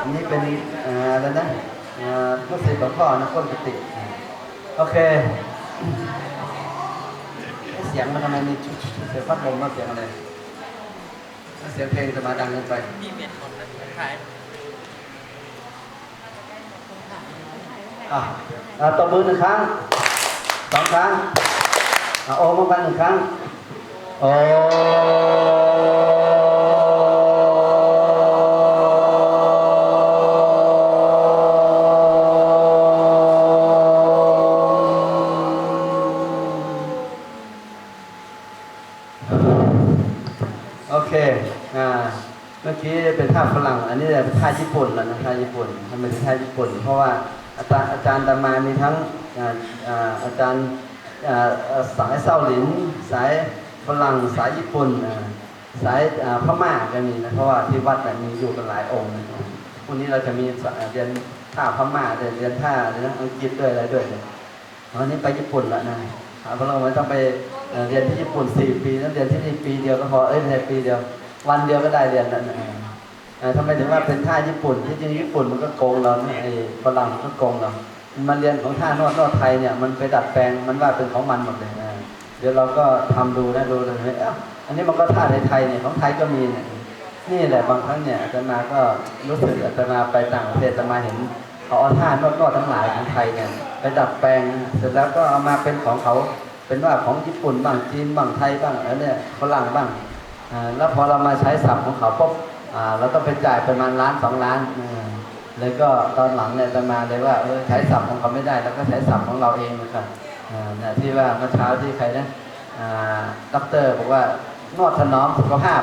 อันนี้เป็นอ่าอะไรนะอ่าลูกศิษย์หลวงพ่อนะก้นกุฏิโอเค เสียงมันทำไมมีชุดๆเสียงพัดลมมาเสียงอะไรเสียงเพลงจะมาดังเกินไปมีเม็ดหมดเลยขายอะอะตบมือหนึ่งครั้งสองครั้งอะโอมมาหนึ่งครั้งโอ โอเค อ่า เมื่อกี้เป็นท่าฝรั่ง อันนี้เป็นท่าญี่ปุ่นแล้วนะท่าญี่ปุ่นทำไมเป็นท่าญี่ปุ่น เพราะว่าอาจารย์อาจารย์ตามามีทั้งอาอาอาจารย์สายเศร้าหลิน สายฝรั่ง สายญี่ปุ่น สายพม่าก็มีนะ เพราะว่าที่วัดเนี่ยมีอยู่กันหลายองค์นะครับพรุ่งนี้เราจะมีเรียนท่าพม่าเรียนเรียนท่าเรียนอังกฤษด้วยอะไรด้วยเนี่ยวันนี้ไปญี่ปุ่นแล้วนะอ่าเพราะเราไม่ต้องไป เรียนที่ญี่ปุ่นสี่ปีต้องเรียนที่นี่ปีเดียวก็พอเอ้ยไม่ใช่ปีเดียว วันเดียวก็ได้เรียนนะอ่าทำไมถึงว่าเป็นท่าญี่ปุ่นที่จริงญี่ปุ่นมันก็โกงเราไอ้ฝรั่งก็โกงเรามันเรียนของท่านวดนวดไทยเนี่ยมันไปดัดแปลงมันว่าเป็นของมันหมดเลยนะเดี๋ยวเราก็ทำดูนะดูเลยเฮ้ยเอ้าอันนี้มันก็ท่าในไทยเนี่ยของไทยก็มีเนี่ยนี่แหละบางครั้งเนี่ยอาตมาก็รู้สึกอาตมาไปต่างประเทศอาตมาเห็นเขาเอาท่านวดนวดทั้งหลายของไทยเนี่ยไปดัดแปลงเสร็จแล้วก็เอามาเป็นของเขา เป็นว่าของญี่ปุ่นบ้างจีนบ้างไทยบ้างแล้วเนี่ยฝรั่งบ้างแล้วพอเรามาใช้ศัพท์ของเขาปุ๊บเราต้องไปจ่ายประมาณล้านสองล้านอ่าแล้วก็ตอนหลังเนี่ยจะมาเลยว่าเออใช้ศัพท์ของเขาไม่ได้ แล้วก็ใช้ศัพท์ของเราเองนะครับอ่าเนี่ยที่ว่าเมื่อเช้าที่ใครนะด็อกเตอร์บอกว่านวดถนอมสุขภาพ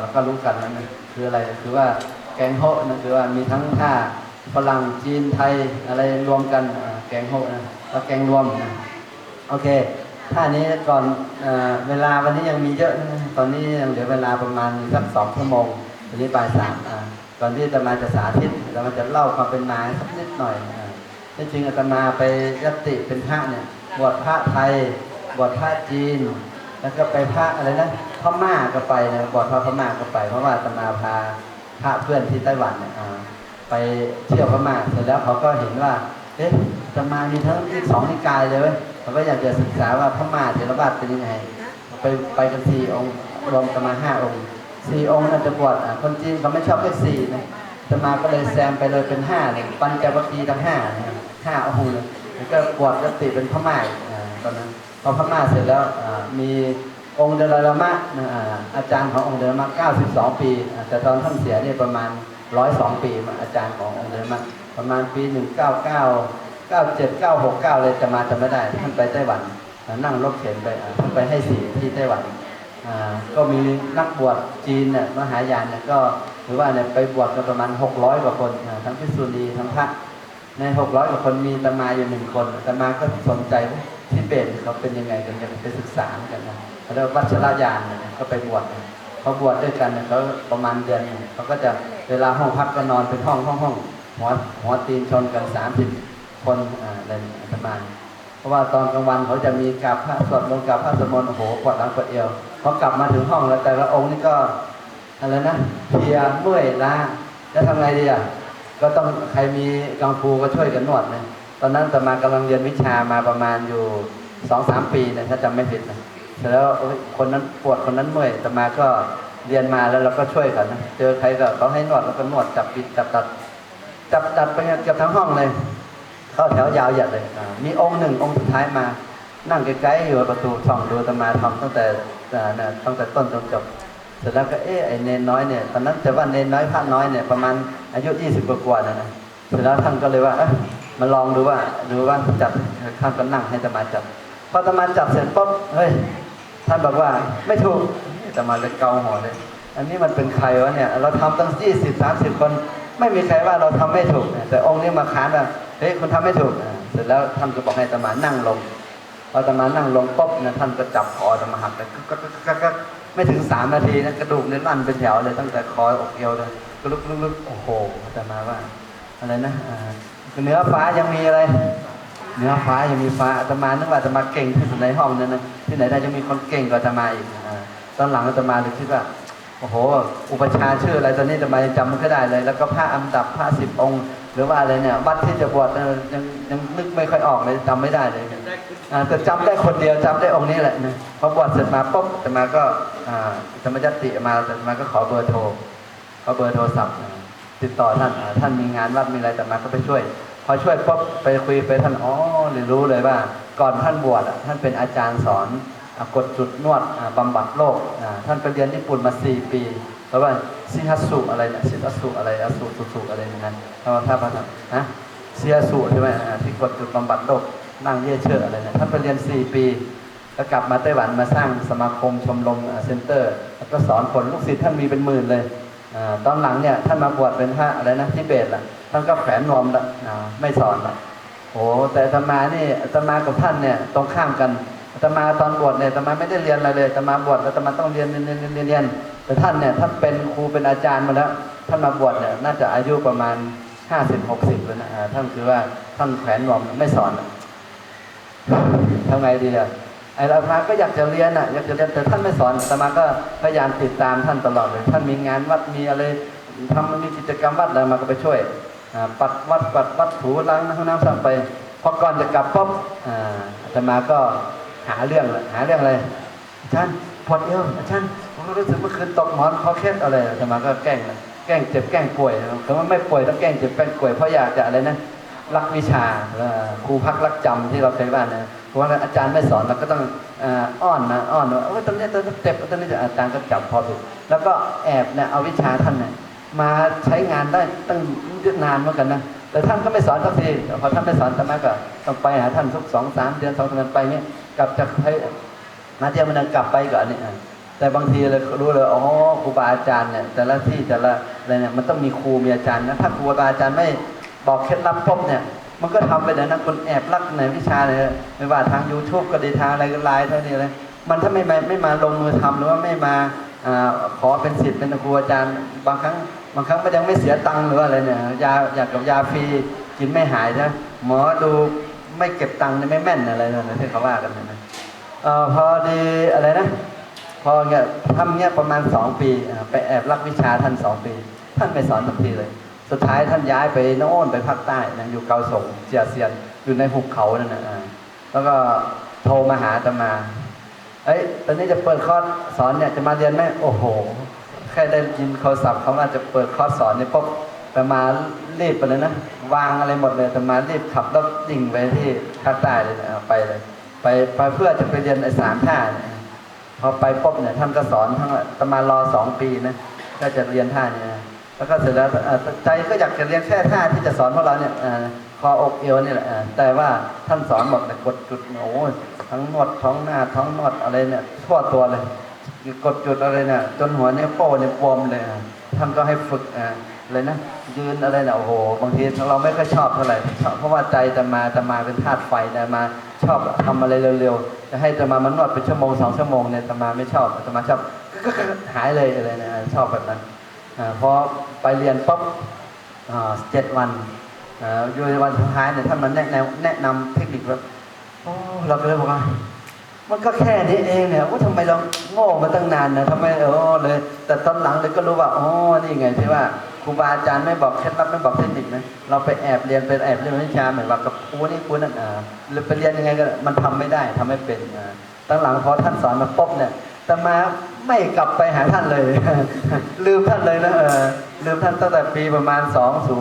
เราก็รู้กันแล้วนะคืออะไรคือว่าแกงโฮนั่นคือว่ามีทั้งท่าฝรั่งจีนไทยอะไรรวมกันแกงโฮนะแล้วแกงรวมนะโอเค ท่านี้ก่อนเอเวลาวันนี้ยังมีเยอะ ตอนนี้ยังเหลือเวลาประมาณสักสองชั่วโมงตอนนี้บ่ายสามอ่าก่อนที่จะมาจะสาธิตเรามาจะเล่าความเป็นมาสักนิดหน่อยอ่าที่จริงอาตมาไปยติเป็นพระเนี่ยบวชพระไทยบวชพระจีน แล้วก็ไปพระอะไรนะพม่าก็ไปนะบวชพระพม่าก็ไป เพราะว่าอาตมาพาพระเพื่อนที่ไต้หวันเนี่ยไปเที่ยวพม่าเสร็จแล้วเขาก็เห็นว่า เอ๊ะอาตมามีทั้งที่สองนิกายเลย เว้ยาก็อยากจะศึกษาว่าพระม่าเถรวาทเป็นยังไง ไปไปกันสี่องค์รวมกันมาห้าองค์สี่องค์นั่นจะบวชคนจีนเขาไม่ชอบเลขสี่นะอาตมาก็เลยแซมไปเลยเป็นห้าเลยปัญจวัคคีย์ทั้งห้าห้าองค์แล้วก็บวชยติเป็นพม่าอีกอ่าตอนนั้นพอพระม่าเสร็จแล้วมีองค์เดลลามะอาจารย์ขององค์เดลลามะ92 ปีอ่าแต่ตอนท่านเสียเนี่ยประมาณ 102 ปีอาจารย์ขององค์เดลลามะประมาณปี 199 97 969เก้าหกเก้าเลยจะมาจะไม่ได้ท่านไปไต้หวันนั่งรถเข็นไปท่านไปให้สีที่ไต้หวันก็มีนักบวชจีนเนี่ยมหายานเนี่ยก็ถือว่าเนี่ยไปบวชกันประมาณ 600 กว่าคนทั้งพิสุนีทั้งพระใน 600 กว่าคนมีตมาอยู่หนึ่งคนตมาก็สนใจว่เบตเขาเป็นยังไงกันอยากไปศึกษากันนะเขาเรียกว่าวัชรยานเนี่ยก็ไปบวชเขาบวชด้วยกันเนี่ยเขาประมาณเดือนเขาก็จะเวลาห้องพักก็นอนเป็นห้องห้องห้องหัวหัวตีนชนกัน 30 คนอ่าอะไรประมาณเพราะว่าตอนกลางวันเขาจะมีกราบพระสวดมนต์กราบพระสมนต์โอ้โหปวดหลังปวดเอวพอกลับมาถึงห้องแล้วแต่ละองค์นี่ก็อะไรนะเพียเมื่อยล้าจะทำไงดีอะก็ต้องใครมีกังฟูก็ช่วยกันนวดนะตอนนั้นตมากำลังเรียนวิชามาประมาณอยู่สองสามปีนะถ้าจำไม่ผิดนะเสร็จแล้วคนนั้นปวดคนนั้นเมื่อยตมาก็เรียนมาแล้วเราก็ช่วยกันนะเจอใครก็เขาให้นวดแล้วก็นวดจับปิดจับตัดจับตัดไปเกือบทั้งห้องเลย เข้าแถวยาวเหยียดเลยอ่ามีองค์หนึ่งองค์สุดท้ายมา นั่งใกล้ๆอยู่ประตูส่องดูอาตมาทำตั้งแต่อ่าเนี่ยตั้งแต่ต้นจนจบเสร็จแล้วก็เอ๊ะไอเนนน้อยเนี่ยตอนนั้นจะว่าเนนน้อยพระน้อยเนี่ยประมาณอายุยี่สิบกว่าๆนะนะเสร็จแล้วท่านก็เลยว่าเอ๊ะมาลองดูว่าดูว่าจับท่านก็นั่งให้อาตมาจับพออาตมาจับเสร็จปุ๊บเฮ้ยท่านบอกว่าไม่ถูกอาตมาเลยเกาหัวเลย อันนี้มันเป็นใครวะเนี่ย เราทำตั้งยี่สิบสามสิบคน ไม่มีใครว่าเราทำไม่ถูกเนี่ยแต่องค์นี้มาค้านว่าเฮ้ยคุณทำไม่ถูกเสร็จแล้วท่านก็บอกให้ตมานั่งลงพอตมานั่งลงปุ๊บเนี่ยท่านก็จับคอตมาหักเลยก็ก็ไม่ถึงสามนาทีนะกระดูกเนี่ยลั่นเป็นแถวเลยตั้งแต่คออกเอวเลยก็ลุกลุกโอ้โหตมาว่าอะไรนะเนื้อฟ้ายังมีอะไรเนื้อฟ้ายังมีฟ้าอาตมานึกว่าอาตมาเก่งที่สุดในห้องนั้นนะที่ไหนได้จะมีคนเก่งกว่าอาตมาอีกตอนหลังอาตมาเลยคิดว่า โอ้โห อุปชาชื่ออะไรตอนนี้ทำไมจำไม่ได้เลย แล้วก็พระอันดับพระสิบองค์ หรือว่าอะไรเนี่ยวัดที่จะบวชยังยังนึกไม่ค่อยออกเลยจำไม่ได้เลยแต่จำได้คนเดียวจำได้องค์นี้แหละนะพอบวชเสร็จมาปุ๊บแต่มาก็ธรรมยัตติมาแต่มาก็ขอเบอร์โทรขอเบอร์โทรศัพท์ติดต่อท่านท่านมีงานวัดมีอะไรแต่มาก็ไปช่วย พอช่วยปุ๊บไปคุยไปท่านอ๋อเรียนรู้เลยว่า ก่อนท่านบวชท่านเป็นอาจารย์สอน กดจุดนวดบำบัดโรคท่านไปเรียนญี่ปุ่นมาสี่ปีเพราะว่าซิฮัสสุอะไรนะซิฮัสสุอะไรอสุสุสุอะไรเนยนะถ้าว่าถ้าพระธรรมนะเซียสุใช่ไหมที่กดจุดบำบัดโรคนั่งเย่เชื่ออะไรเนี่ยท่านไปเรียนสี่ปีแล้วกลับมาไต้หวันมาสร้างสมาคมชมรมเซ็นเตอร์ แล้วก็สอนคนลูกศิษย์ท่านมีเป็นหมื่นเลยตอนหลังเนี่ยท่านมาบวชเป็นพระอะไรนะทิเบตละท่านก็แขวนนวมละไม่สอนละโอ้แต่อาตมานี่อาตมากับท่านเนี่ยตรงข้ามกัน ตมาตอนบวชเนี่ยตมาไม่ได้เรียนอะไรเลยตมาบวชแล้วตมาต้องเรียนเรียนเรียนเรียนเรียนแต่ท่านเนี่ยท่านเป็นครูเป็นอาจารย์มาแล้วท่านมาบวชเนี่ยน่าจะอายุประมาณห้าสิบหกสิบแล้วนะท่านคือว่าท่านแขวนนวมไม่สอนละทำไงดีอะไอ้อาตมาก็อยากจะเรียนอะอยากจะเรียนแต่ท่านไม่สอนตมาก็พยายามติดตามท่านตลอดเลย ท่านมีงานวัดมีอะไรทำมีกิจกรรมวัดอะไรมาก็ไปช่วยอ่าปัดวัดปัดวัดถูล้างห้องน้ำสั่งไปพอก่อนจะกลับปุ๊บอ่าอาตมาก็ หาเรื่องละหาเรื่องอะไรอาจารย์ปวดเอวอาจารย์ผมรู้สึกเมื่อคืนตกหมอนคอเคล็ดอะไรอาตมาก็แกล้งแกล้งเจ็บแกล้งป่วยแต่ว่าไม่ป่วยต้องแกล้งเจ็บแกล้งป่วยเพราะอยากจะอะไรนะรักวิชาครูพักรักจำที่เราเคยว่านนะเพราะว่าอาจารย์ไม่สอนเราก็ต้องอ้อนนะอ้อนว่าเออตอนนี้ตอนนี้เจ็บตอนนี้อาจารย์ก็จับพอถูกแล้วก็แอบเนี่ยเอาวิชาท่านนี่ยมาใช้งานได้ตั้งนานเหมือนกันนะแต่ท่านก็ไม่สอนสักทีพอท่านไม่สอนธรรมะก็ต้องไปหาท่านทุกสองสามเดือนสองเดือนไปเนี่ย กลับจากให้มาเที่ยวมันนกลับไปก่อนเนี่ยแต่บางทีเรารู้เลยอ๋อครูบาอาจารย์เนี่ยแต่ละที่แต่ละอะไรเนี่ยมันต้องมีครูมีอาจารย์นะถ้าครูบาอาจารย์ไม่บอกเคล็ดลับปุ๊บเนี่ย มันก็ทำไปแต่นะคนแอบรักในวิชาเลยไม่ว่าทาง YouTube ก็ดีทางอะไรก็ไลน์เท่านี้เลยมันถ้าไม่มาไม่มาลงมือทำหรือว่าไม่มาอขอเป็นสิทธิ์เป็นครูอาจารย์ บางครั้งบางครั้งมันยังไม่เสียตังค์หรือว่าอะไรเนี่ยยาอยากกับยาฟรีกินไม่หายนะหมอดู ไม่เก็บตังค์เนี่ยไม่แม่นอะไรนั่นนะที่เขาว่ากันนะเออพอดีอะไรนะ พอเงี้ยทำเงี้ยประมาณสองปีไปแอบรักวิชาท่านสองปี ท่านไม่สอนสักทีเลย สุดท้ายท่านย้ายไปโน่นไปภาคใต้นะอยู่เกาสงเจียเซียนอยู่ในหุบเขานั่นนะแล้วก็โทรมาหาตมาเอ้ยตอนนี้จะเปิดคอร์สสอนเนี่ยจะมาเรียนไหมโอ้โหแค่ได้ยินโทรศัพท์เขาว่าจะเปิดคอร์สสอนเนี่ยปุ๊บ แต่มารีบไปเลยนะ วางอะไรหมดเลยแต่มารีบขับรถดิ่งไปที่ภาคใต้เลยนะไปเลย ไปไปเพื่อจะไปเรียนไอ้สามท่าเนี่ยพอไปปุ๊บเนี่ยท่านก็สอนทั้งประมารอสองปีนะก็จะเรียนท่าเนี้นะแล้วก็เสร็จแล้วใจก็อยากจะเรียนแค่ท่าที่จะสอนพวกเราเนี่ยอคออกเอวนี่แหละแต่ว่าท่านสอนบอกเนี่กดจุดโอ้ทั้งนวดท้องหน้าท้องนวดอะไรเนี่ยทั่วตัวเลย กดจุดอะไรเนี่ยจนหัวเนี่ยโป้เนี่ยบวมเลยท่านก็ให้ฝึกอ่า เลยนะยืนอะไรนี่ยโอ้โหบางทีเราไม่ค่อยชอบเท่าไหร่ชอบเพราะว่าใจจะมาจะมาเป็นธาตุไฟจะมาชอบทำอะไรเร็วๆจะให้จะมามันนวดเป็นชั่วโมงสองชั่วโมงเนี่ยจะมาไม่ชอบจะมาชอบก็หายเลยอะไรนะชอบแบบนั้นอพอไปเรียนปุ๊บเจ็ดวันอยู่ในวันสุดท้ายเนี่ยท่านมาแนะนวแนะนำเทคนิคแบบโอ้เราก็เลยบอกว่ามันก็แค่นี้เองเนี่ยว่าทำไมเราโง่มาตั้งนานนะทำไมเออเลย แต่ตอนหลังเลยก็รู้ว่าอ๋อนี่ไงที่ว่า รูบาอาจารย์ไม่บอกเคล็ดลับไม่บอกเทคนิคนะเราไปแอบเรียนไปแอบเรียนวิชาเหมือนว่ากับครูนี่ครูนั่นอ่าหรือไปเรียนยังไงก็มันทำไม่ได้ทำไม่เป็นอ่าตั้งหลังพอท่านสอนมาปุ๊บเนี่ยแต่มาไม่กลับไปหาท่านเลย ลืมท่านเลยนะเออลืมท่านตั้งแต่ปีประมาณ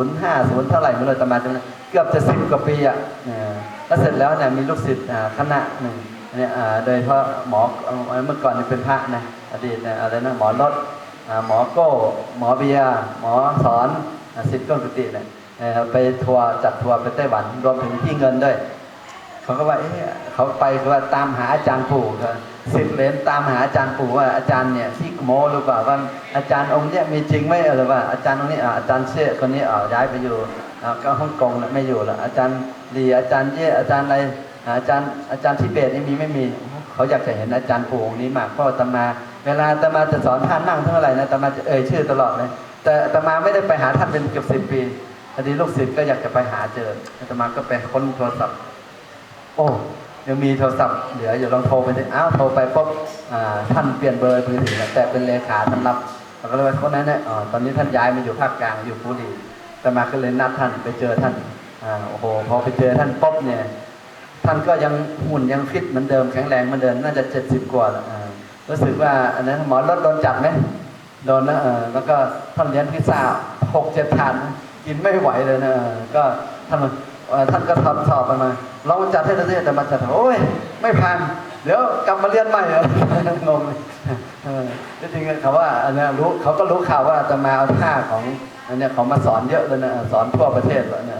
2050 เท่าไหร่ไม่รู้แต่มาจนเกือบจะสิบกว่าปีอะแล้วเสร็จแล้วเนี่ยมีลูกศิษย์คณะหนึ่งเนี่ยโดยเฉพาะหมอเมื่อก่อนเป็นพระนะอดีตอะไรนะหมอรถ หมอโก้หมอเบียหมอสอนสิทธิ์ก้นกุฏิเนี่ยไปทัวร์จัดทัวร์ไปไต้หวันรวมถึงที่เงินด้วยเขาก็ว่าเอ๊ะเขาไปว่าตามหาอาจารย์ปู่ครับสิบเหรียญตามหาอาจารย์ปู่ว่าอาจารย์เนี่ยที่โมหรือเปล่าว่าอาจารย์องค์เนี้ยมีจริงไหมหรือว่าอาจารย์องค์นี้อาจารย์เชี่ยคนนี้อ่าย้ายไปอยู่ก็ฮ่องกงไม่อยู่ล้วอาจารย์ลีอาจารย์เย่อาจารย์อะไรอาจารย์อาจารย์ทิเบตนี่มีไม่มี เขาอยากจะเห็นอาจารย์ปู่องค์นี้มากเพราะตมา เวลาตมาจะสอนท่านนั่งเท่าไหร่นะตมาจะเอ่ยชื่อตลอดเลยแต่ตมาไม่ได้ไปหาท่านเป็นเกือบสิบปีพอดีลูกศิษย์ก็อยากจะไปหาเจอตมาก็ไปค้นโทรศัพท์ โอ้ยังมีโทรศัพท์เหลืออยู่ลองโทรไปดิอ้าวโทรไปปุ๊บท่านเปลี่ยนเบอร์มือถือแต่เป็นเลขาท่านรับเขาก็เลยคนนั้นเนี่ยตอนนี้ท่านย้ายมาอยู่ภาคกลางอยู่บุรีตมาก็เลยนัดท่านไปเจอท่านอโอ้โหพอไปเจอท่านปุ๊บเนี่ยท่านก็ยังหุ่นยังฟิตเหมือนเดิมแข็งแรงเหมือนเดิมน่าจะเจ็ดสิบกว่าแล้วอ่า รู้สึกว่าอันนั้นหมอรถโดนจับไหมโดนนะเออแล้วก็ท่านเลี้ยงพิซซ่าหกเจ็ดถานกินไม่ไหวเลยนะก็ท่านท่านก็ทำสอบกันมาลองมาจัดให้เราสิแต่มาจัดโอ้ยไม่ผ่านเดี๋ยวกลับมาเรียนใหม่เหรองงเลยจริงๆเขาว่าอันนี้รู้เขาก็รู้ข่าวว่าจะมาเอาท่าของอันนี้เขามาสอนเยอะเลยนะสอนทั่วประเทศเลยนะ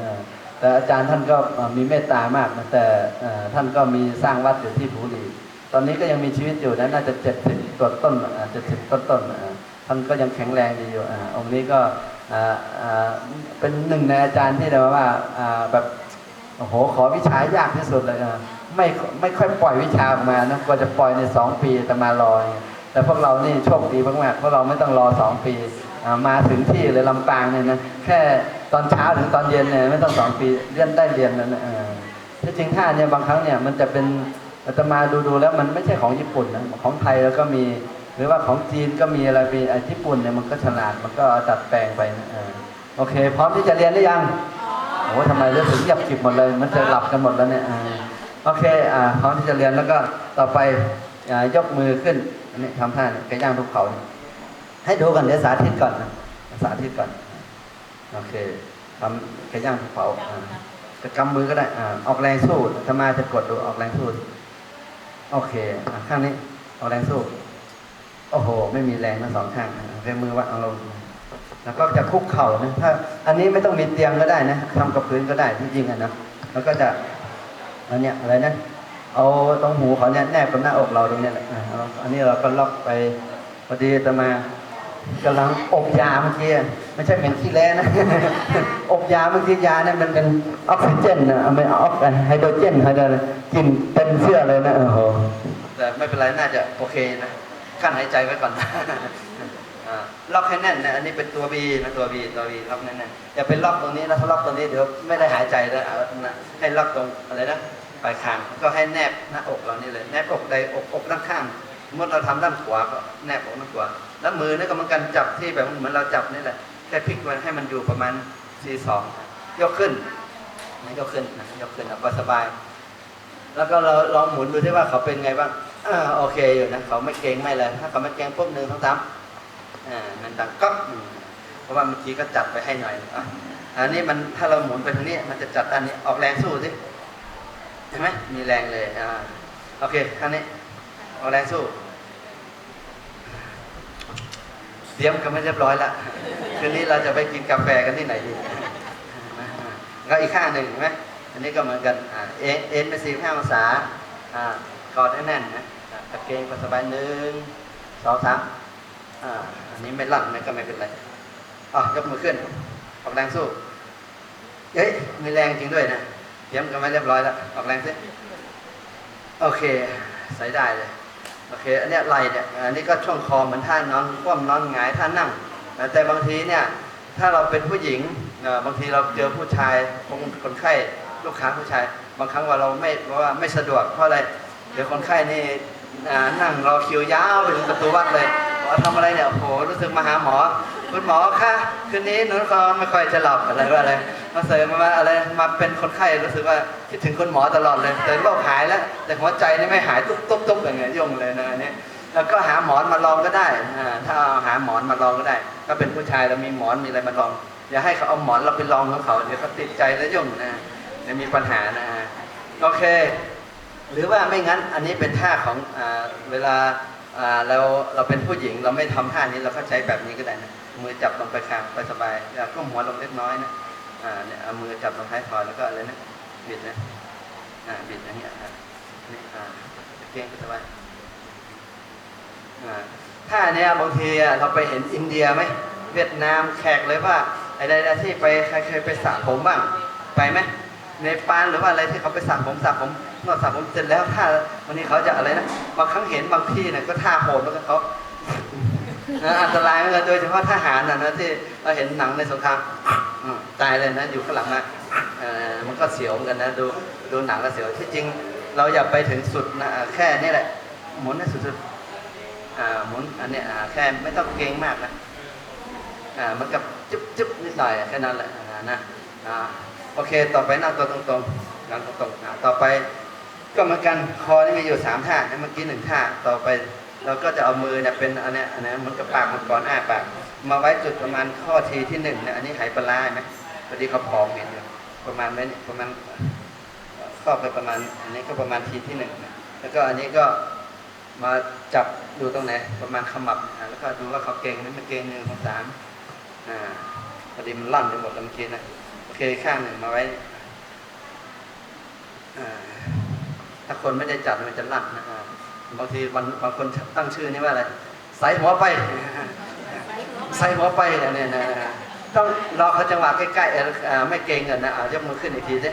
แต่อาจารย์ท่านก็มีเมตตามากนะแต่ท่านก็มีสร้างวัดอยู่ที่ภูรี ตอนนี้ก็ยังมีชีวิตอยู่นะน่าจะเจ็ดสิบตัวต้นเจ็ดสิบต้นต้นท่านก็ยังแข็งแรงดีอยู่อาองค์นี้ก็อ่าอ่าเป็นหนึ่งในอาจารย์ที่เราว่าอ่าแบบโอ้โหขอวิชายากที่สุดเลยอะไม่ไม่ค่อยปล่อยวิชาออกมานะกว่าจะปล่อยในสองปีแต่มารอแต่พวกเรานี่โชคดีมากๆเพราะเราไม่ต้องรอสองปีอ่ามาถึงที่เลยลำปางเนี่ยนะแค่ตอนเช้าถึงตอนเย็นเนี่ยไม่ต้องสองปีเรียนได้เรียนแล้วนะเออที่จริงท่าเนี่ยบางครั้งเนี่ยมันจะเป็น อาตมาดูดูๆแล้วมันไม่ใช่ของญี่ปุ่นนะของไทยแล้วก็มี หรือว่าของจีนก็มีอะไรมีไอ้ญี่ปุ่นเนี่ยมันก็ฉลาดมันก็ดัดแปลงไปนะเออโอเค พร้อมที่จะเรียนหรือยังโอ้ทำไมรู้สึกเงียบกริบหมดเลย มันจะหลับกันหมดแล้วเนี่ยอ่าโอเคอ่าพร้อมที่จะเรียนแล้วก็ต่อไปอ่ายกมือขึ้นอันนี้ทำท่าเนี่ยไก่ย่างภูเขาเนี่ยให้ดูก่อนเดี๋ยวสาธิตก่อนนะสาธิตก่อนโอเคทำไก่ย่างภูเขาอ่าจะกำมือก็ได้อ่าออกแรงสู้ธรรมาจะกดดูออกแรงสู้ โอเคข้างนี้เอาแรงสู้โอ้โห ไม่มีแรงทั้งสองข้างเรียมือวัดเอาลงแล้วก็จะคุกเข่านะถ้า อันนี้ไม่ต้องมีเตียงก็ได้นะทำกับพื้นก็ได้ที่จริงอะนะแล้วก็จะอันเนี้ยอะไรนะเอาตรงหูเขาเนี่ยแนบกับหน้าอกเราตรงเนี้ยแหละอะเอาอันนี้เราก็ล็อกไปพอดีจะมา กำลังอบยาเมื่อกี้ไม่ใช่เหม็นขี้แร้นะ อบยาเมื่อกี้ยาเนี่ยมันเป็นออกซิเจนนะไม่ออกไฮโดรเจนไฮโดรกินเต็มเสื้อเลยนะโอ้โหแต่ไม่เป็นไรน่าจะโอเคนะกั้นหายใจไว้ก่อนอ่าล็อกให้แน่นนะอันนี้เป็นตัวบีนะตัวบีตัวบีล็อกแน่นๆอย่าไปล็อกตรงนี้นะถ้าล็อกตรงนี้เดี๋ยวไม่ได้หายใจแล้วให้ล็อกตรงอะไรนะปลายคางก็ให้แนบหน้าอกเรานี่เลยแนบอกใดอกอกด้านข้างสมมติเราทำด้านขวาก็แนบอกด้านขวา แล้วมือนี่ก็เหมือนกันจับที่แบบเหมือนเราจับนี่แหละแค่พลิกมันให้มันอยู่ประมาณสี่สองยกขึ้นนะยกขึ้นนะยกขึ้นแล้วก็สบาย แล้วก็เราลองหมุนดูที่ว่าเขาเป็นไงบ้างอ่าโอเคอยู่นะเขาไม่เกรงไม่เลยถ้าเขาไม่เกรงปุ๊บหนึ่งสองสามอ่ามันดังก๊อกอืมเพราะว่าเมื่อกี้ก็จัดไปให้หน่อยอะอันนี้มันถ้าเราหมุนไปทางนี้ มันจะจัดอันนี้ออกแรงสู้สิเห็นไหมมีแรงเลยอ่าโอเคท่างนี้ออกแรงสู้ เตรียมกันไม่เรียบร้อยแล้วคืนนี้เราจะไปกินกาแฟกันที่ไหนดีก็อีกข้างหนึ่งเห็นไหมอันนี้ก็เหมือนกันอ่าเอ็นเอ็นไปสี่ห้าองศากอดให้แน่นนะอะตะเกงก็สบายหนึ่งสองสามอันนี้ไม่ลั่นนะก็ไม่เป็นไรอะยกมือขึ้นออกแรงสู้เฮ้ยมีแรงจริงด้วยนะเตรียมกันไว้เรียบร้อยแล้วออกแรงสิโอเคใส่ได้เลย โอเคอันนี้ไหลเนี่ยอันนี้ก็ช่วงคอเหมือนท่านอนคว่ำนอนหงายท่านั่ง แต่บางทีเนี่ยถ้าเราเป็นผู้หญิงเอ่อบางทีเราเจอผู้ชายคนคนไข้ลูกค้าผู้ชาย บางครั้งว่าเราไม่เพราะว่าไม่สะดวกเพราะอะไรเดี๋ยวคนไข้นี่อ่านั่งรอคิวยาวไปถึงประตูวัดเลย บอทำอะไรเนี่ยโอ้โหรู้สึกมาหาหมอ คุณหมอคะคืนนี้หนูก็ไม่ค่อยจะหลับอะไรว่าอะไรมาเสริมมาอะไรมาเป็นคนไข้รู้สึกว่าคิดถึงคุณหมอตลอดเลย แต่โรคหายแล้ว แต่หัวใจนี่ไม่หายตุ๊บตุ๊บตุ๊บอย่างเงี้ยยงเลยนะอันนี้แล้วก็หาหมอนมาลองก็ได้ถ้าหาหมอนมาลองก็ได้ถ้าเป็นผู้ชายเรามีหมอนมีอะไรมาลองอย่าให้เขาเอาหมอนเราไปลองของเขาเดี๋ยวเขาติดใจแล้วยุ่งนะเดี๋ยมีปัญหานะโอเค หรือว่าไม่งั้นอันนี้เป็นท่าของอเวลา อ่าเราเราเป็นผู้หญิงเราไม่ทำท่านี้เราก็ใช้แบบนี้ก็ได้นะมือจับลงไปคางไปสบายแล้วก็หัวลงเล็กน้อยนะอ่าเนี่ยเอามือจับลงท้ายทอยแล้วก็อะไรนะบิดนะอ่าบิดอย่างเงี้ยอะนี่อ่าเก่งไปสบายอ่าท่าเนี้ยบางทีอะเราไปเห็นอินเดียไหมเวียดนามแขกเลยว่าไอ้ใดๆที่ไปใครเคยไปสระผมบ้างไปไหมในปานหรือว่าอะไรที่เขาไปสระผมสระผม นวดสระผมเสร็จแล้วท่าวันนี้เขาจะอะไรนะบางครั้งเห็นบางที่เนี่ยก็ท่าโหดแล้วก็เขาอันตรายเหมือนกันโดยเฉพาะทหารนะนะที่เราเห็นหนังในสงครามตายเลยนะอยู่ข้างหลังนะเออมันก็เสียวเหมือนกันนะดูดูหนังก็เสียวที่จริง เราอย่าไปถึงสุดนะแค่นี้แหละ หมุนให้สุดๆอ่าหมุนอันเนี้ยแค่ไม่ต้องเกรงมากนะอ่ามันกับจุ๊บจุ๊บนิดหน่อยแค่นั้นแหละนะอ่าโอเคต่อไปนั่งตัวตรงๆนั่งตรงๆต่อไป ก็เหมือนกันคอนี่มีอยู่สามท่าเมื่อกี้หนึ่งท่าต่อไป เราก็จะเอามือเนี่ยเป็นอันนี้อันนี้เหมันกับปากมันก่อนอ้าปากมาไว้จุดประมาณข้อทีที่หนึ่งนะอันนี้หายปลาร้าเห็นไหมพอดีเขาผอมเห็นอยู่ประมาณไมเนี่ประมาณข้อไปประมาณ อันนี้ก็ประมาณทีที่หนึ่งแล้วก็อันนี้ก็มาจับดูตรงไหนประมาณขมับแล้วก็ดูว่าเขาเก่งไหมไม่เก่งหนึ่งสองสามอ่าพอดีมันลั่นไปหมดแล้วเมื่อกี้นะโอเคข้างหนึ่งมาไว้อ่า ถ้าคนไม่ได้จับมันจะลั่นนะอ่าบบางทีบางบางคนตั้งชื่อนี่ว่าอะไรใส่หัวไปใส่หัวไปเนี่ยเนี่ยนะต้องรอเขาจังหวะใกล้ๆไม่เก่งกันนะอายกมือขึ้นอีกทีสิ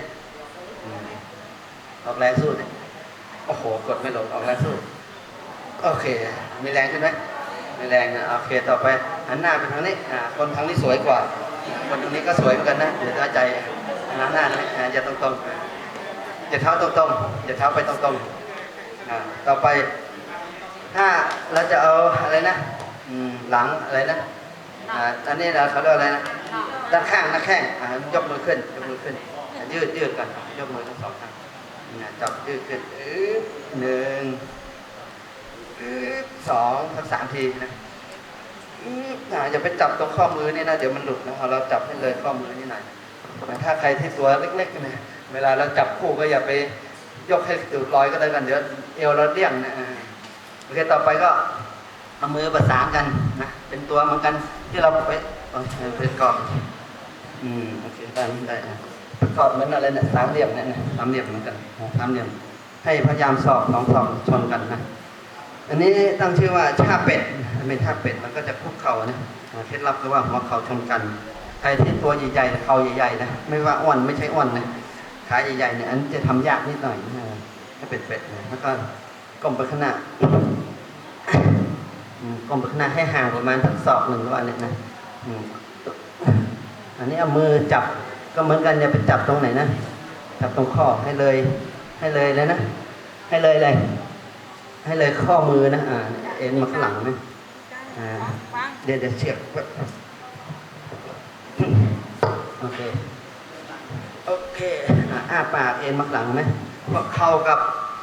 อออกแรงสู้สิโอ้โห กดไม่ลงออกแรงสู้ โอเค มีแรงขึ้นไหมมีแรงนะโอเคต่อไปหันหน้าไปทางนี้คนทางนี้สวยกว่า คนตรงนี้ก็สวยเหมือนกันนะเดี๋ยวใจหันหน้านะอ่าอย่าตรงๆ อย่าเท้าตรงๆอย่าเท้าไปตรงๆอ่าต่อไปถ้าเราจะเอาอะไรนะอืมหลังอะไรนะอ่าอันนี้เราเขาเรียกอะไรนะด้านข้างน้าแข้งอ่ายกมือขึ้นยกมือขึ้น ยืดยืดกันยกมือทั้งสองข้างจับยืดขึ้นอึ๊บหนึ่งสองสักสามทีนะอ่าอย่าไปจับตรงข้อมือนี่นะ เดี๋ยวมันหลุดนะเราจับให้เลยข้อมือนี่หน่อย ถ้าใครที่ตัวเล็กๆนะเวลาเราจับคู่ก็อย่าไปยกให้ตูดลอยก็ได้กันเดี๋ยวเอวเราเลี่ยงนะอ่าโอเคต่อไปก็เอามือประสานกันนะเป็นตัวเหมือนกันที่เราไปเป็นกรอบอืมโอเคได้ได้นะประกอบเหมือนอะไรเนี่ยสามเหลี่ยมเนี่ยสามเหลี่ยมเหมือนกันสามเหลี่ยม ให้พยายามสอบสองสอบชนกันนะอันนี้ตั้งชื่อว่าชาเป็ดเป็นชาเป็ดมันก็จะคุกเข่านะอ่าเคล็ดลับคือว่าหัวเข่าชนกัน ใครที่ตัวใหญ่ๆเข่าใหญ่ๆนะไม่ว่าอ้วนไม่ใช่อ้วนนะขาใหญ่ๆเนี่ยอันจะทำยากนิดหน่อยนะให้เป็ดเป็ดๆนะแล้วก็ก้มไปข้างหน้าก้มไปข้างหน้าให้ห่างประมาณทั้งศอกหนึ่งวันเนี่ยนะอันนี้เอามือจับก็เหมือนกันอย่าไปจับตรงไหนนะจับตรงข้อให้เลย ให้เลยเลยนะให้เลยเลย ให้เลยข้อมือนะอ่าเอ็นมาข้างหลังนะอ่าเดี๋ยวเดี๋ยวเชือกไว้โอ เค โอเคอ่าอ้าปากเอ็นมาข้างหลังไหมเพราะเข่ากับ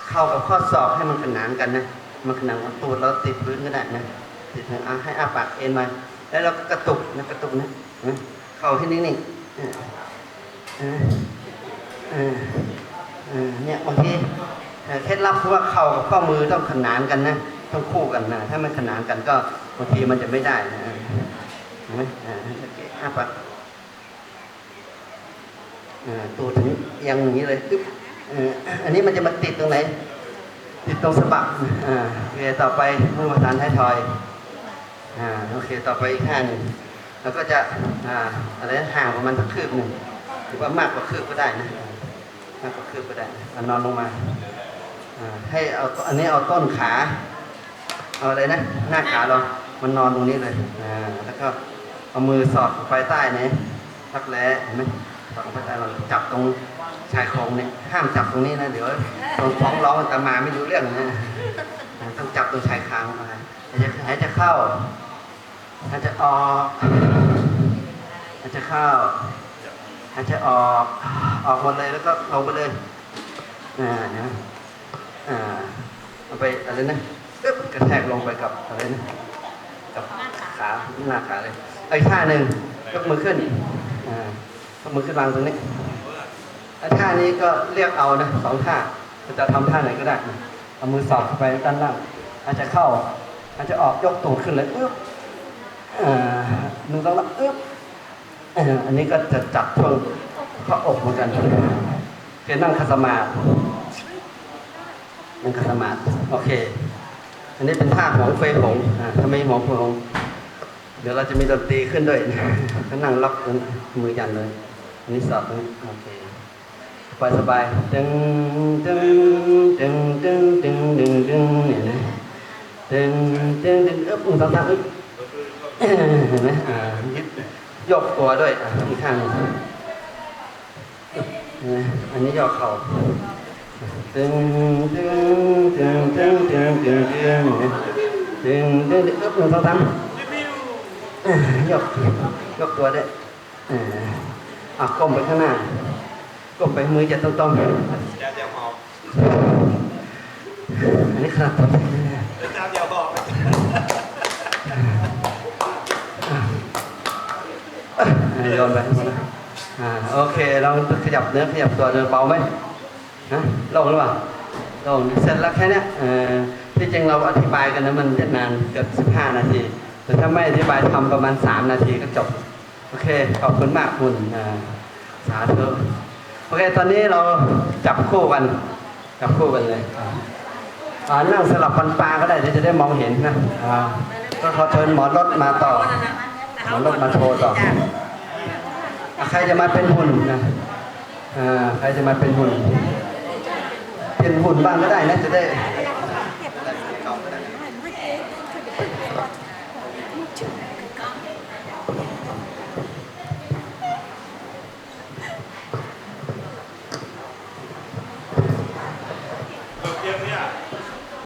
เข่ากับข้อศอกให้มันขนานกันนะ มันขนานกับตูดเราติดพื้นก็ได้นะติดนะอ่าให้อ้าปากเอ็นมาแล้วเราก็กระตุกนะกระตุกนะเข่าให้นิ่งๆอ่าอ่าอ่าอ่าเนี่ยบางทีเคล็ดลับคือว่าเข่ากับข้อมือต้องขนานกันนะต้องคู่กันนะถ้ามันขนานกันก็บางทีมันจะไม่ได้นะเห็นไหมอ่าโอเคอ้าปาก ตัวถึงเอียงอย่างนี้เลยปึ๊บเอ่ออันนี้มันจะมาติดตรงไหน ติดตรงสะบักอ่าโอเคต่อไปมือมาทานท้ายทอยอ่าโอเคต่อไปอีกข้างหนึ่งแล้วก็จะอ่าอะไรนะห่างประมาณสักคืบหนึ่งหรือว่ามากกว่าคืบก็ได้นะมากกว่าคืบก็ได้เอานอนลงมาอ่าให้เอาอันนี้เอาต้นขาเอาอะไรนะหน้าขาเรา มันนอนตรงนี้เลยอ่าแล้วก็เอามือสอดลงไปใต้เนี่ยรักแร้เห็นไหม สองไปใต้เราจับตรงชายโครงเนี่ยห้ามจับตรงนี้นะเดี๋ยวตรงท้องร้องตามาไม่รู้เรื่องนะต้องจับตรงชายคางมาหายใจหายใจเข้าหายใจออกหายใจเข้าหายใจออกออกหมดเลยแล้วก็ลงไปเลยอ่านะอ่าเอาไปอะไรนะกระแทกลงไปกับอะไรนะกับขาหน้าขาเลยไอ้ท่าหนึ่งยกมือขึ้นอ่า มือขึ้นวางตรงนี้ท่านี้ก็เรียกเอานะสองท่าจะทำท่าไหนก็ได้เอามือสอดเข้าไปด้านล่าง อาจจะเข้า อาจจะออกยกตูดขึ้นเลยอึ๊บหนึ่งต้องรับอึ๊บอันนี้ก็จะจับช่วงข้ออกเหมือนกันเคือนั่งคัสมาธินั่งคัสมาธิโอเค อันนี้เป็นท่าของเฟยหงถ้าไม่หมองเฟยหงเดี๋ยวเราจะมีดนตรีขึ้นด้วยก็นั่งล็อกมือยันเลย นนี้สอบนี้โอเคสบายสบายตึงตึงตึงตึงตึงตึงตึงเนี่ยนะตึงตึงตึงเอ๊บมือสองข้างอึ๊บเห็นไหมอ่ายึดยกตัวด้วยอีกข้างนึงอันนี้ย่อเข่าตึงตึงตึงตึงตึงตึงตึงตึงตึงตึงอึ๊บหนึ่งสองสามเอ่อยกยกตัวด้เออ อะก้มไปข้างหน้า ก้มไปมือจะตรงๆจะจะหอบอันนี้ขนาดตัวเล็กนะเนี่ยจะจะอย่าหอบอะโยนไปข้างบนนะอ่าโอเคเราขยับเนื้อขยับตัวเดินเบาไหมฮะโล่งหรือเปล่าโล่งเสร็จแล้วแค่เนี้ยเออที่จริงเราอธิบายกันนะมันจะนานเกือบ15 นาที แต่ถ้าไม่อธิบายทำประมาณ 3 นาทีก็จบ โอเค ขอบคุณมากคุณสาธุโอเค ตอนนี้เราจับคู่กัน จับคู่กันเลยอ่านั่งสลับฟันปลาก็ได้เดี๋ยวจะได้มองเห็นนะอ่าก็ขอเชิญหมอรถมาต่อ หมอรถมาโชว์ต่อใครจะมาเป็นหุ่นนะใครจะมาเป็นหุ่น เป็นหุ่นบ้างก็ได้นะจะได้